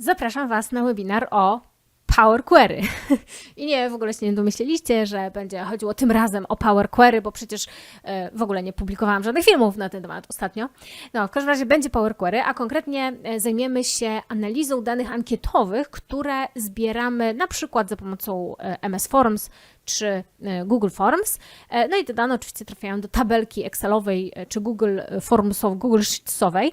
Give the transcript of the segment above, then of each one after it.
zapraszam Was na webinar o Power Query. I nie, w ogóle się nie domyśleliście, że będzie chodziło tym razem o Power Query, bo przecież e, w ogóle nie publikowałam żadnych filmów na ten temat ostatnio. No, w każdym razie będzie Power Query, a konkretnie e, zajmiemy się analizą danych ankietowych, które zbieramy na przykład za pomocą e, MS Forms czy Google Forms. No i te dane oczywiście trafiają do tabelki Excelowej czy Google Formsowej, Google Sheetsowej.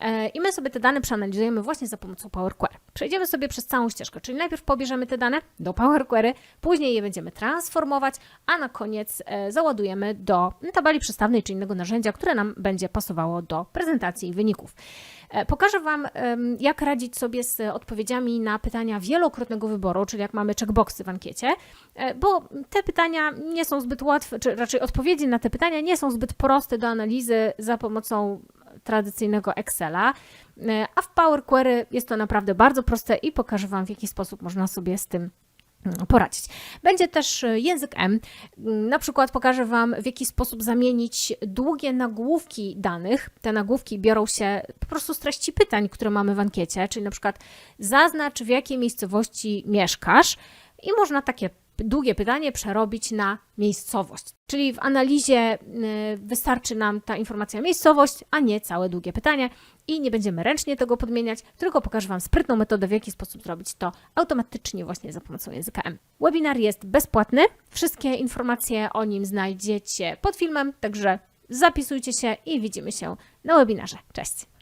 E, I my sobie te dane przeanalizujemy właśnie za pomocą Power Query. Przejdziemy sobie przez całą ścieżkę, czyli najpierw pobierzemy te dane do Power Query, później je będziemy transformować, a na koniec e, załadujemy do tabeli przestawnej czy innego narzędzia, które nam będzie pasowało do prezentacji wyników. E, Pokażę Wam, jak radzić sobie z odpowiedziami na pytania wielokrotnego wyboru, czyli jak mamy checkboxy w ankiecie, bo te pytania nie są zbyt łatwe, czy raczej odpowiedzi na te pytania nie są zbyt proste do analizy za pomocą tradycyjnego Excela, e, a w Power Query jest to naprawdę bardzo proste i pokażę Wam, w jaki sposób można sobie z tym mm, poradzić. Będzie też e, język M. Mm, Na przykład pokażę Wam, w jaki sposób zamienić długie nagłówki danych. Te nagłówki biorą się po prostu z treści pytań, które mamy w ankiecie, czyli na przykład zaznacz, w jakiej miejscowości mieszkasz i można takie długie pytanie przerobić na miejscowość. Czyli w analizie y, wystarczy nam ta informacja miejscowość, a nie całe długie pytanie i nie będziemy ręcznie tego podmieniać, tylko pokażę Wam sprytną metodę, w jaki sposób zrobić to automatycznie właśnie za pomocą języka M. Webinar jest bezpłatny, wszystkie informacje o nim znajdziecie pod filmem, także zapisujcie się i widzimy się na webinarze. Cześć!